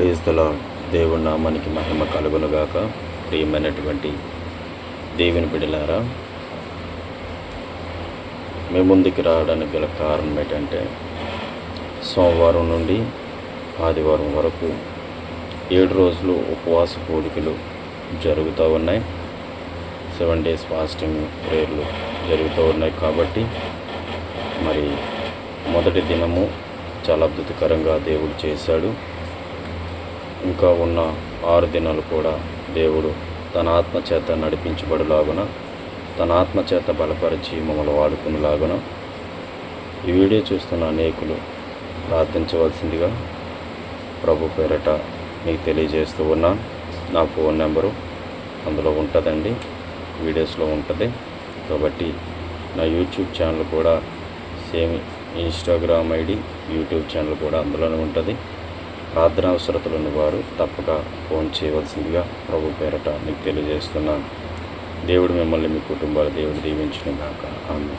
క్రీస్తుల దేవుడి నామానికి మహిమ కలుగునుగాక. ప్రియమైనటువంటి దేవుని బిడలారా మీ ముందుకు రావడానికి గల కారణం ఏంటంటే సోమవారం నుండి ఆదివారం వరకు ఏడు రోజులు ఉపవాస కోరికలు జరుగుతూ ఉన్నాయి. సెవెన్ డేస్ ఫాస్టింగ్ ప్రేయర్లు జరుగుతూ ఉన్నాయి కాబట్టి మరి మొదటి దినము చాలా అద్భుతకరంగా దేవుడు చేశాడు. ఇంకా ఉన్న ఆరు దినాలు కూడా దేవుడు తన ఆత్మచేత నడిపించబడులాగున తన ఆత్మచేత బలపరిచి మమ్మల్ని వాడుకునేలాగున ఈ వీడియో చూస్తున్న అనేకులు ప్రార్థించవలసిందిగా ప్రభు పేరట మీకు తెలియజేస్తూ ఉన్నాను నా ఫోన్ నెంబరు అందులో ఉంటుందండి వీడియోస్లో ఉంటుంది. కాబట్టి నా యూట్యూబ్ ఛానల్ కూడా same Instagram ID YouTube channel కూడా అందులోనే ఉంటుంది. ప్రార్థన అవసరతలు వారు తప్పక ఫోన్ చేయవలసిందిగా ప్రభు పేరట మీకు తెలియజేస్తున్నాను. దేవుడు మిమ్మల్ని మీ కుటుంబాలు దేవుడు దీవించిన గాక. ఆమె